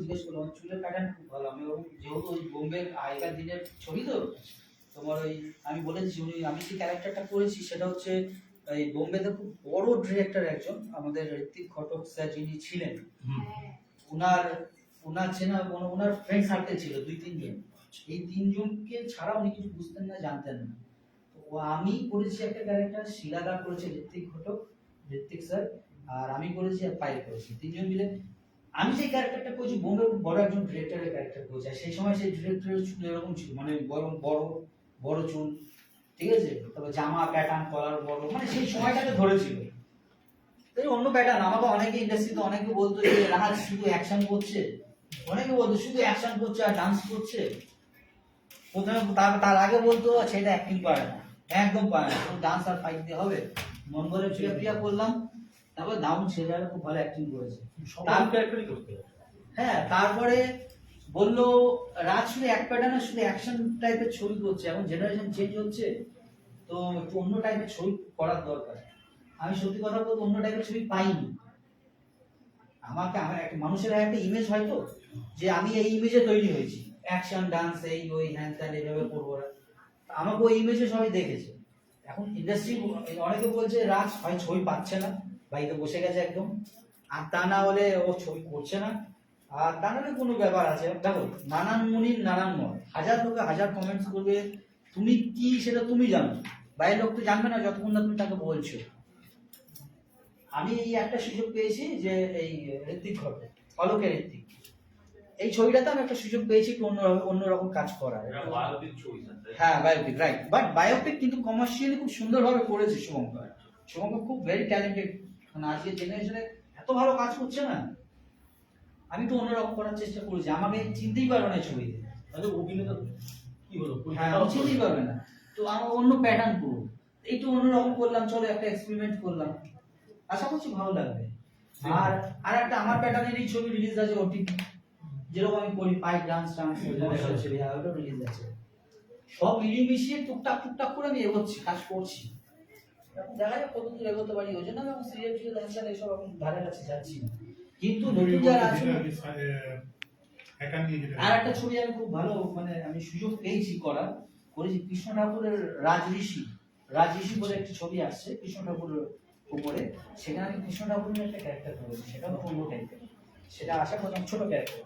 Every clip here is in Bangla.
জিজ্ঞেস করলাম চুলের প্যাটার্ন খুব ভালো। আমি ওরকম যেহেতু ওই বোম্বে আগেকার দিনের ছবি তো তোমার ওই আমি বলেছি উনি আমি যে ক্যারেক্টারটা করেছি সেটা হচ্ছে এই বোম্বেতে খুব বড় ডিরেক্টর একজন আমাদের ঋত্বিক ঘটক স্যার যিনি ছিলেন। ওনার ওনার চেনা ওনা- ওনার ফ্রেন্ড সার্কেল ছিল দুই তিনজন। এই তিনজনকে ছাড়া উনি কিছু বুঝতেন না জানতেন না। তো ও আমি করেছি একটা ক্যারেক্টার শিলাদা করেছে ঋত্বিক ঘটক ঋত্বিক স্যার আর আমি করেছি আর করেছি। তিনজন মিলে আমি যে ক্যারেক্টারটা করছি বোম্বে বড় একজন ডিরেক্টরের ক্যারেক্টার করেছি সেই সময় সেই ডিরেক্টরের চুল এরকম ছিল মানে বড় বড় বড় চুল, ঠিক আছে? তারপর জামা প্যাটার্ন কলার বড় মানে সেই সময়টাকে ধরেছিল। অন্য প্যাটার্ন আমাকে অনেকে ইন্ডাস্ট্রিতে অনেকে বলতো যে রাহাত শুধু অ্যাকশন করছে? অনেকে বলতো, শুধু অ্যাকশন করছে আর ডান্স করছে? প্রথমে তার তার আগে বলতো সেটা অ্যাক্টিং পারে না। একদম পারে না। ডান্স আর ফাইট দিয়ে হবে। মন বলে প্রিয়া করলাম। তারপর দাউন ছেলেরা খুব ভালো অ্যাক্টিং করেছে। সব ক্যারেক্টারই করতে হ্যাঁ তারপরে বলল রাজ শুধু এক প্যাটার্নে শুধু অ্যাকশন টাইপের ছবি করছে এখন জেনারেশন চেঞ্জ হচ্ছে তো একটু অন্য টাইপের ছবি করার দরকার। আমি সত্যি কথা বলতে অন্য টাইপের ছবি পাইনি। আমাকে আমার একটা মানুষের একটা ইমেজ হয় তো যে আমি এই ইমেজে তৈরি হয়েছি। অ্যাকশন ডান্স এই ওই হ্যান ত্যান এইভাবে করব না। আমাকে ওই ইমেজে সবাই দেখেছে। এখন ইন্ডাস্ট্রি অনেকে বলছে রাজ হয় ছবি পাচ্ছে না। বাড়িতে বসে গেছে একদম। আর তা না হলে ও ছবি করছে না। আর তা নাহলে কোনো ব্যাপার আছে। দেখো নানান মুনির নানান মত হাজার লোকে হাজার কমেন্টস করবে। তুমি কি সেটা তুমি জানো। বাইরের লোক তো জানবে না যতক্ষণ না তুমি তাকে বলছো। আমি এই একটা সুযোগ পেয়েছি যে এই ঋত্বিক ঘটে অলোকের ঋত্বিক। এই ছবিটাতে আমি একটা সুযোগ পেয়েছি একটু অন্য অন্যরকম কাজ করার। হ্যাঁ বায়োপিক রাইট বাট বায়োপিক কিন্তু কমার্শিয়ালি খুব সুন্দরভাবে করেছে শুভঙ্কর। শুভঙ্কর খুব ভেরি ট্যালেন্টেড মানে আজকের জেনারেশনে এত ভালো কাজ করছে না। আমি একটু অন্যরকম করার চেষ্টা করেছি। আমাকে চিনতেই পারবে না ছবিতে। তাহলে অভিনেতা কি হলো? হ্যাঁ চিনতেই পারবে না। তো আমার অন্য প্যাটার্ন একটু অন্যরকম করলাম চলো একটা এক্সপেরিমেন্ট করলাম। আশা করছি ভালো লাগবে। আর আর একটা আমার প্যাটার্নেরই ছবি রিলিজ আছে ওটিপি যেরকম আমি করি পাই ডান্স ডান্স ছবি হ্যাঁ ওটাও রিলিজ আছে। সব মিলিয়ে মিশিয়ে টুকটাক টুকটাক করে আমি এগোচ্ছি কাজ করছি। দেখা যাক এগোতে পারি ওই জন্য আমি সিরিয়াল ফিরিয়াল হ্যান্সার এসব এখন ধারে কাছে যাচ্ছি না। কিন্তু নতুন যারা আছে আর একটা ছবি আমি খুব ভালো মানে আমি সুযোগ পেয়েছি করার। করেছি কৃষ্ণ ঠাকুরের রাজ ঋষি রাজ ঋষি বলে একটি ছবি আসছে কৃষ্ণ ঠাকুরের উপরে। সেখানে আমি কৃষ্ণ ঠাকুরের একটা ক্যারেক্টার করেছি সেটা অন্য টাইপের সেটা আশা করলাম ছোট ক্যারেক্টার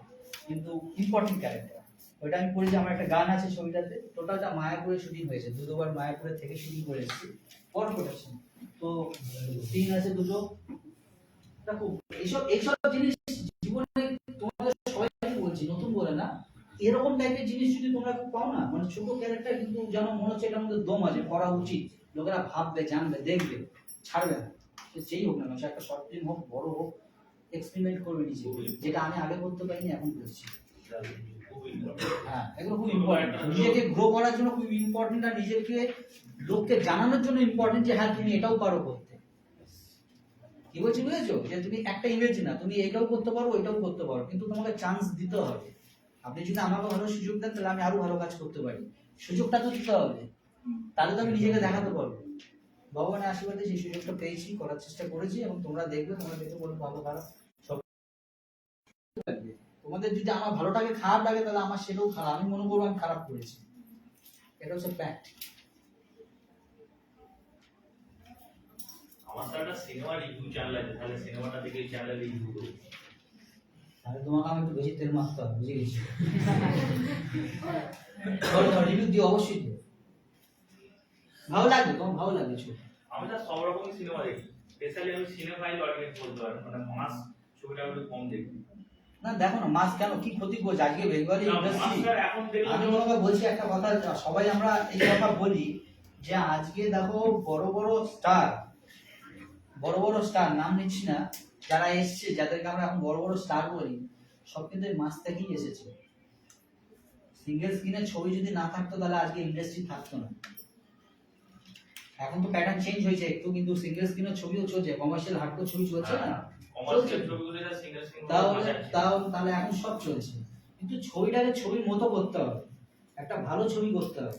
কিন্তু ইম্পর্টেন্ট ক্যারেক্টার ওইটা আমি করেছি আমার একটা গান আছে ছবিটাতে। টোটালটা মায়াপুরে শুটিং হয়েছে দু দুবার মায়াপুরে থেকে শুটিং করে এসেছি পর প্রোডাকশন তো সিন আছে দুটো। দেখো এইসব এইসব জিনিস জীবনে তোমাদের সবাইকে বলছি নতুন বলে না। এরকম টাইপের জিনিস যদি তোমরা পাও না মানে ছোট ক্যারেক্টার কিন্তু যেন মনে হচ্ছে এটার মধ্যে দম আছে করা উচিত। লোকেরা ভাববে জানবে দেখবে ছাড়বে না। যেই হোক না কেন, সে একটা শর্ট ফিল্ম হোক বড় হোক এক্সপেরিমেন্ট করবে নিজে। যেটা আমি আগে করতে পারিনি এখন করছি। এগুলো খুব ইম্পর্টেন্ট নিজেকে গ্রো করার জন্য খুব ইম্পর্টেন্ট আর নিজেকে লোককে জানানোর জন্য ইম্পর্টেন্ট যে হ্যাঁ তুমি এটাও পারো করতে। কি বলছি বুঝেছ? যে তুমি একটা ইমেজ না তুমি এটাও করতে পারো এটাও করতে পারো কিন্তু তোমাকে চান্স দিতে হবে। আপনি যদি আমাকে ভালো সুযোগ দেন তাহলে আমি আরও ভালো কাজ করতে পারি। সুযোগটা তো দিতে হবে। তাহলে তো আমি নিজেকে দেখাতে পারব। ভগবানের আশীর্বাদে সেই সুযোগটা পেয়েছি করার চেষ্টা করেছি এবং তোমরা দেখবে তোমরা দেখে বলবে ভালো খারাপ সব। তোমাদের যদি আমার ভালোটাকে খারাপ লাগে তাহলে আমার সেটাও খারাপ। আমি মনে করব আমি খারাপ করেছি। এটা হচ্ছে ফ্যাক্ট আমার তো একটা সিনেমা রিভিউ চ্যানেল আছে তাহলে সিনেমাটা থেকে চ্যানেলে রিভিউ দেবো তাহলে তোমাকে আমি একটু বেশি তেল মারতে হবে বুঝে গেছি? রিভিউ দিও অবশ্যই দিও। ভালো লাগবে তোমার ভালো লাগবে ছবি। আমি তো সব রকমই সিনেমা দেখি। স্পেশালি আমি অডিয়েন্স বলতে পারি মানে মাস ছবিটা একটু কম দেখি। না দেখো না মাছ কেন কি ক্ষতি করছে? আজকে বেঙ্গলি আমি তোমাকে বলছি একটা কথা সবাই আমরা এই কথা বলি যে আজকে দেখো বড় বড় স্টার বড় বড় স্টার নাম নিচ্ছি না যারা এসছে যাদেরকে আমরা এখন বড় বড় স্টার বলি সব কিন্তু এই মাস থেকেই এসেছে। সিঙ্গেল স্ক্রিনের ছবি যদি না থাকতো তাহলে আজকে ইন্ডাস্ট্রি থাকতো না। এখন তো প্যাটার্ন চেঞ্জ হয়েছে একটু কিন্তু সিঙ্গেল স্ক্রিনের ছবিও চলছে কমার্শিয়াল হার্ডকোর ছবি চলছে না? তাও তাহলে এখন সব চলছে। কিন্তু ছবিটাকে ছবির মতো করতে হবে। একটা ভালো ছবি করতে হবে।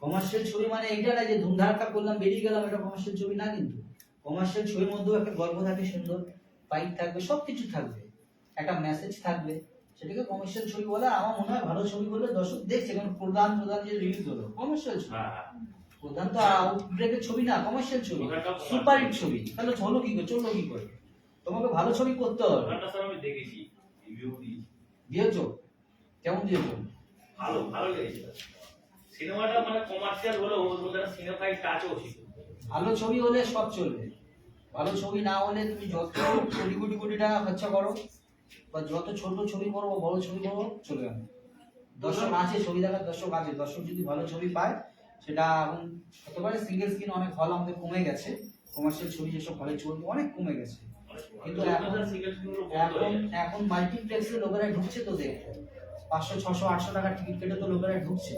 কমার্শিয়াল ছবি মানে এইটা না যে ধুমধাক্কা করলাম বেরিয়ে গেলাম এটা কমার্শিয়াল ছবি না কিন্তু। কমার্শিয়াল ছবির মধ্যেও একটা গল্প থাকে সুন্দর থাকবে সব কিছু থাকবে। একটা মেসেজ থাকবে। সেটাকে কমার্শিয়াল ছবি বলে আমার মনে হয় ভালো ছবি বলে দর্শক দেখছে কারণ প্রধান প্রধান যে রিলিজ হলো কমার্শিয়াল ছবি। হ্যাঁ হ্যাঁ। প্রধান তো আউটব্রেকের ছবি না কমার্শিয়াল ছবি। সুপার হিট ছবি। তাহলে হলো কি করে চলল কি করে? তোমাকে ভালো ছবি করতে হবে। ওখানটা স্যার আমি দেখেছি রিভিউ দিয়েছি দিয়েছ? কেমন দিয়েছ? ভালো ভালো লেগেছে সিনেমাটা মানে কমার্শিয়াল হলেও ওর মধ্যে সিনেমাই টাচও ছিল। ভালো ছবি হলে সব চলবে। ভালো ছবি না হলে তুমি যত কোটি কোটি কোটি টাকা খরচা করো বা যত ছোট ছবি করো বা বড় ছবি করো চলে যাবে দর্শক আছে ছবি দেখার দর্শক আছে। দর্শক যদি ভালো ছবি পায় সেটা এখন হতে পারে সিঙ্গেল স্ক্রিন অনেক হল আমাদের কমে গেছে। কমার্শিয়াল ছবি যেসব হলে চলবে অনেক কমে গেছে। কিন্তু এখন- এখন মাল্টিপ্লেক্সে লোকেরা ঢুকছে তো দেখতে পাঁচশো ছশো আটশো টাকার টিকিট কেটে তো লোকেরা ঢুকছে।